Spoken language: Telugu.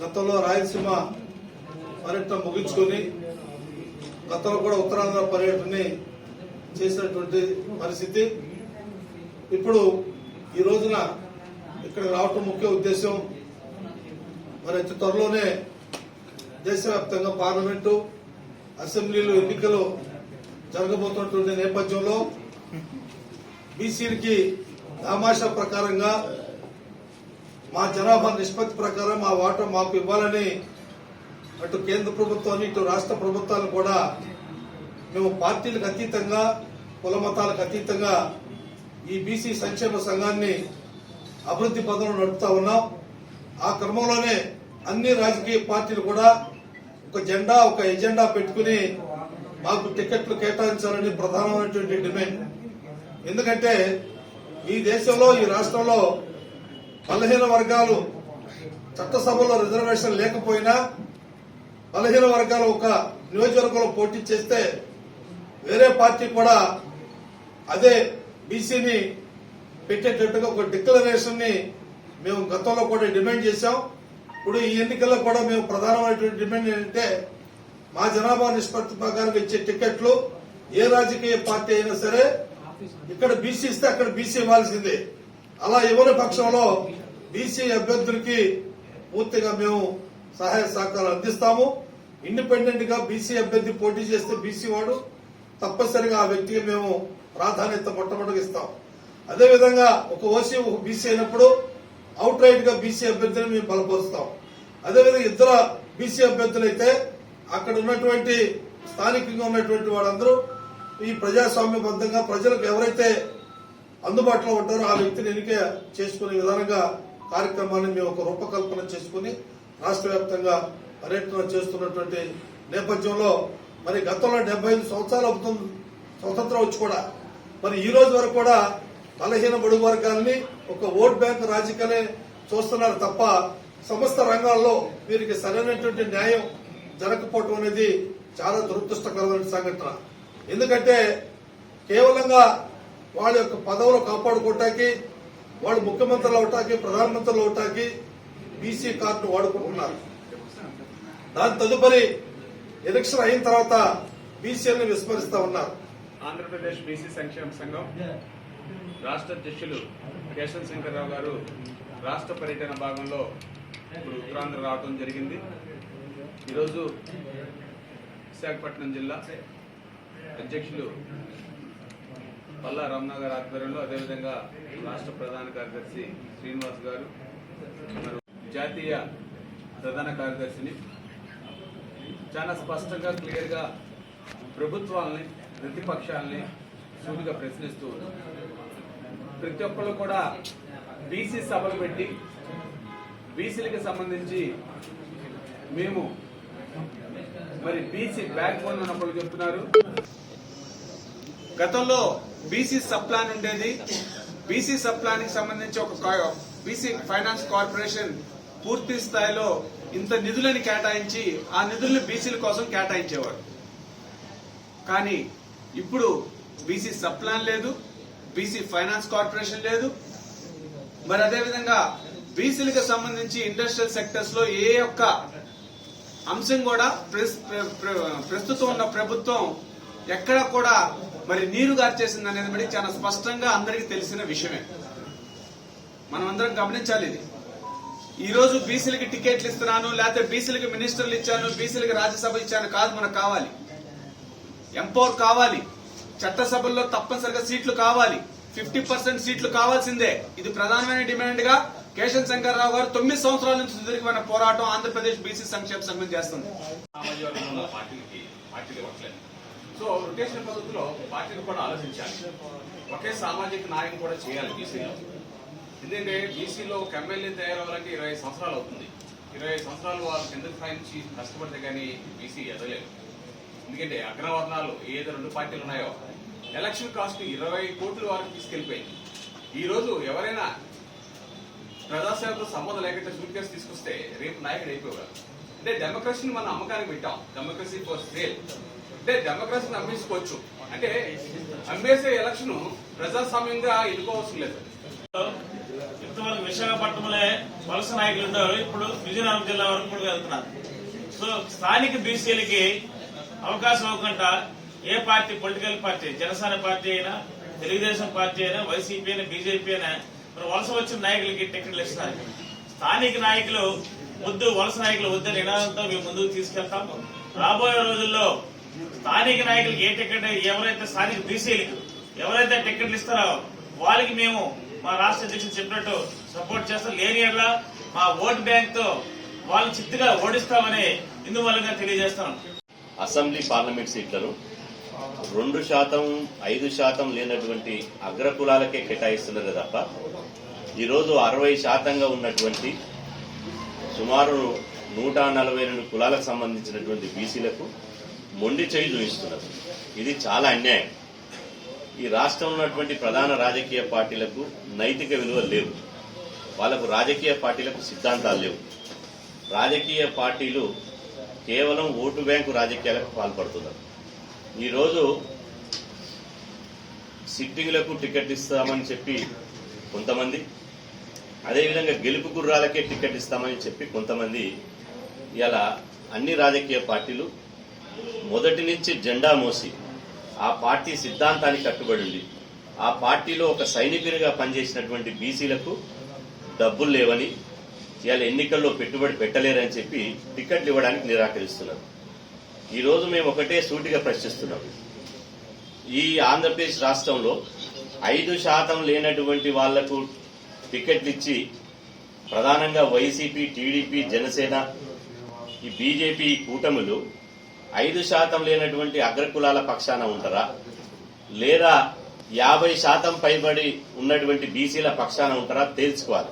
గతంలో రాయలసీమ పర్యటన ముగించుకొని గతంలో కూడా ఉత్తరాంధ్ర పర్యటనని చేసినటువంటి పరిస్థితి. ఇప్పుడు ఈ రోజున ఇక్కడ రావటం ముఖ్య ఉద్దేశం మరి అతి త్వరలోనే దేశవ్యాప్తంగా పార్లమెంటు అసెంబ్లీలు ఎన్నికలు జరగబోతున్నటువంటి నేపథ్యంలో బీసీలకి దామాషా ప్రకారంగా మా జనాభా నిష్పత్తి ప్రకారం మా వాటా మాకు ఇవ్వాలని అటు కేంద్ర ప్రభుత్వాన్ని ఇటు రాష్ట్ర ప్రభుత్వాలు కూడా మేము పార్టీలకు అతీతంగా కుల మతాలకు అతీతంగా ఈ బీసీ సంక్షేమ సంఘాన్ని అభివృద్ధి పదంలో నడుపుతా ఉన్నాం. ఆ క్రమంలోనే అన్ని రాజకీయ పార్టీలు కూడా ఒక జెండా ఒక ఎజెండా పెట్టుకుని మాకు టికెట్లు కేటాయించాలని ప్రధానమైనటువంటి డిమాండ్. ఎందుకంటే ఈ దేశంలో ఈ రాష్ట్రంలో బలహీన వర్గాలు చట్టసభలో రిజర్వేషన్ లేకపోయినా బలహీన వర్గాలు ఒక నియోజకవర్గంలో పోటీ చేస్తే వేరే పార్టీ కూడా అదే బీసీని పెట్టేటట్టుగా ఒక డిక్లరేషన్ని మేము గతంలో కూడా డిమాండ్ చేశాం. ఇప్పుడు ఈ ఎన్నికల్లో కూడా మేము ప్రధానమైనటువంటి డిమాండ్ ఏంటంటే మా జనాభా నిష్పత్తి ప్రకారం ఇచ్చే టికెట్లు ఏ రాజకీయ పార్టీ అయినా సరే ఇక్కడ బీసీ ఇస్తే అక్కడ బీసీ ఇవ్వాల్సిందే. అలా ఇవ్వని పక్షంలో బీసీ అభ్యర్థులకి పూర్తిగా మేము సహాయ సహకారాలు అందిస్తాము. ఇండిపెండెంట్గా బీసీ అభ్యర్థి పోటీ చేస్తే బీసీ వాడు తప్పనిసరిగా ఆ వ్యక్తికి మేము ప్రాధాన్యత మొట్టమొదటిగా ఇస్తాం. అదేవిధంగా ఒక ఓసీ ఒక బీసీ అయినప్పుడు అవుట్ రైట్గా బీసీ అభ్యర్థిని మేము బలపరుస్తాం. అదేవిధంగా ఇద్దరు బీసీ అభ్యర్థులైతే అక్కడ ఉన్నటువంటి స్థానికంగా ఉన్నటువంటి వాళ్ళందరూ ఈ ప్రజాస్వామ్యబద్ధంగా ప్రజలకు ఎవరైతే అందుబాటులో ఉంటారో. ఆ వ్యక్తిని ఎన్నిక చేసుకునే విధానంగా కార్యక్రమాన్ని మేము ఒక రూపకల్పన చేసుకుని రాష్ట్ర వ్యాప్తంగా పర్యటన చేస్తున్నటువంటి నేపథ్యంలో మరి గతంలో డెబ్బై ఐదు సంవత్సరాలు అవుతుంది. స్వతంత్రం వచ్చి కూడా మరి ఈ రోజు వరకు కూడా బలహీన బడుగు వర్గాలని ఒక ఓట్ బ్యాంక్ రాజకీయాలే చూస్తున్నారు తప్ప సమస్త రంగాల్లో వీరికి సరైనటువంటి న్యాయం జరగకపోవటం అనేది చాలా దురదృష్టకరమైన సంఘటన. ఎందుకంటే కేవలంగా వాళ్ళ యొక్క పదవులు కాపాడుకోవటానికి వాళ్ళు ముఖ్యమంత్రులు అవటానికి ప్రధానమంత్రులు అవటానికి బీసీ కార్డు వాడుకుంటున్నారు. దాని తదుపరి ఎలక్షన్ అయిన తర్వాత బీసీలను విస్మరిస్తా ఉన్నారు. ఆంధ్రప్రదేశ్ బీసీ సంక్షేమ సంఘం రాష్ట్ర అధ్యక్షులు కేశవ శంకర్రావు గారు రాష్ట్ర పర్యటన భాగంలో ఇప్పుడు ఉత్తరాంధ్ర రావడం జరిగింది. ఈరోజు విశాఖపట్నం జిల్లా అధ్యక్షులు పల్లా రామ్నగర్ గారి ఆధ్వర్యంలో అదేవిధంగా రాష్ట్ర ప్రధాన కార్యదర్శి శ్రీనివాస్ గారు మరి జాతీయ ప్రధాన కార్యదర్శిని. చాలా స్పష్టంగా క్లియర్గా ప్రభుత్వాలని ప్రతిపక్షాలని సూటిగా ప్రశ్నిస్తూ ప్రతి ఒక్కరు కూడా బీసీ సభలు పెట్టి బీసీలకు సంబంధించి మేము మరి బీసీ బ్యాక్ బోన్ ఉన్నప్పుడు చెప్తున్నారు. గతంలో బీసీ సబ్ ప్లాన్ ఉండేది బీసీ సబ్ ప్లాన్కి సంబంధించి ఒక బీసీ ఫైనాన్స్ కార్పొరేషన్ పూర్తి స్థాయిలో ఇంత నిధులను కేటాయించి ఆ నిధులను బీసీల కోసం కేటాయించేవారు. కానీ ఇప్పుడు బీసీ సబ్ ప్లాన్ లేదు బీసీ ఫైనాన్స్ కార్పొరేషన్ లేదు. మరి అదేవిధంగా బీసీలకు సంబంధించి ఇండస్ట్రియల్ సెక్టర్స్లో ఏ ఒక్క అంశం కూడా ప్రస్- ప్ర- ప్రస్తుతం ఉన్న ప్రభుత్వం ఎక్కడ కూడా మరి నీరు గార్చేసింది అనేది మరి చాలా స్పష్టంగా అందరికీ తెలిసిన విషయమే. మనం అందరం గమనించాలి ఇది. ఈ రోజు బీసీలకి టికెట్లు ఇస్తున్నాను లేకపోతే బీసీలకి మినిస్టర్లు ఇచ్చాను బీసీలకి రాజ్యసభ ఇచ్చాను కాదు మనకు కావాలి. ఎంపవర్ కావాలి. చట్టసభల్లో తప్పనిసరిగా సీట్లు కావాలి. ఫిఫ్టీ పర్సెంట్ సీట్లు కావాల్సిందే. ఇది ప్రధానమైన డిమాండ్గా కేశవ శంకర్రావు గారు తొమ్మిది సంవత్సరాల నుంచి సుదీర్ఘమైన పోరాటం ఆంధ్రప్రదేశ్ బీసీ సంక్షేమ సంఘం చేస్తుంది. సో రొటేషన్ పద్ధతిలో పార్టీలు కూడా ఆలోచించాలి. ఒకే సామాజిక న్యాయం కూడా చేయాలి బీసీలో. ఎందుకంటే బీసీలో ఒక ఎమ్మెల్యే తయారవ్వాలంటే ఇరవై సంవత్సరాలు అవుతుంది. ఇరవై సంవత్సరాలు వాళ్ళు కిందకి పైనుంచి కష్టపడితే కానీ బీసీ ఎదలేదు ఎందుకంటే అగ్రవర్ణాలు ఏదో రెండు పార్టీలు ఉన్నాయో ఎలక్షన్ కాస్ట్ ఇరవై కోట్ల వరకు తీసుకెళ్ళిపోయింది ఈ రోజు ఎవరైనా ప్రజాసేవతో సంబంధం లేకుండా సూట్ కేసు తీసుకొస్తే రేపు నాయకుడు అయిపోగలరు అంటే డెమోక్రసీని మనం అమ్మకానికి పెట్టాం. Democracy for sale. అంటే డెమోక్రసీని అమ్మేసుకోవచ్చు అంటే అమ్మేసే ఎలక్షన్ ప్రజాస్వామ్యంగా ఎన్నుకోవాల్సిన లేదు. ఇంతవరకు విశాఖపట్నంలో వలస నాయకులు ఉండేవారు ఇప్పుడు విజయనగరం జిల్లా వరకు కూడా వెళ్తున్నారు. సో స్థానిక బీసీలకి అవకాశం ఇవ్వకుండా ఏ party political party Janasena party అయినా తెలుగుదేశం పార్టీ అయినా వైసీపీ అయినా బీజేపీ అయినా మరి వలస వచ్చిన నాయకులకి టికెట్లు ఇస్తారు స్థానిక నాయకులు వద్దు వలస నాయకులు వద్దు నినాదంతో మేము ముందుకు తీసుకెళ్తాము. రాబోయే రోజుల్లో స్థానిక నాయకులు ఏ టికెట్ ఎవరైతే స్థానిక బీసీలకు ఎవరైతే టికెట్లు ఇస్తారో వాళ్ళకి మేము మా రాష్ట్ర అధ్యక్షులు చెప్పినట్టు సపోర్ట్ చేస్తాం. లేని ఎలా మా ఓటు బ్యాంక్తో వాళ్ళు చిత్తుగా ఓడిస్తామని ఇందువల్ల తెలియజేస్తున్నాం. అసెంబ్లీ పార్లమెంట్ సీట్లను రెండు శాతం ఐదు శాతం లేనటువంటి అగ్రకులాలకే కేటాయిస్తున్నారు తప్ప ఈరోజు అరవై శాతంగా ఉన్నటువంటి సుమారు నూట నలభై రెండు కులాలకు సంబంధించినటువంటి బీసీలకు మొండి చేయి చూపిస్తున్నారు ఇది చాలా అన్యాయం. ఈ రాష్ట్రంలో ఉన్నటువంటి ప్రధాన రాజకీయ పార్టీలకు నైతిక విలువలు లేవు. వాళ్ళకు రాజకీయ పార్టీలకు సిద్ధాంతాలు లేవు. రాజకీయ పార్టీలు కేవలం ఓటు బ్యాంకు రాజకీయాలకు పాల్పడుతున్నారు. ఈరోజు సిట్టింగ్లకు టికెట్ ఇస్తామని చెప్పి కొంతమంది అదేవిధంగా గెలుపు గుర్రాలకే టికెట్ ఇస్తామని చెప్పి కొంతమంది ఇలా అన్ని రాజకీయ పార్టీలు మొదటి నుంచి జెండా మోసి ఆ పార్టీ సిద్ధాంతానికి కట్టుబడి ఉంది. ఆ పార్టీలో ఒక సైనికునిగా పనిచేసినటువంటి బీసీలకు డబ్బులు లేవని ఇవాళ ఎన్నికల్లో పెట్టుబడి పెట్టలేరని చెప్పి టికెట్లు ఇవ్వడానికి నిరాకరిస్తున్నారు. ఈ రోజు మేము ఒకటే సూటిగా ప్రశ్నిస్తున్నాం. ఈ ఆంధ్రప్రదేశ్ రాష్ట్రంలో ఐదు శాతం లేనటువంటి వాళ్ళకు టికెట్లు ఇచ్చి ప్రధానంగా వైసీపీ టీడీపీ జనసేన ఈ బీజేపీ కూటములు ఐదు శాతం లేనటువంటి అగ్రకులాల పక్షాన ఉంటారా? లేదా యాభై శాతం పైబడి ఉన్నటువంటి బీసీల పక్షాన ఉంటారా? తేల్చుకోవాలి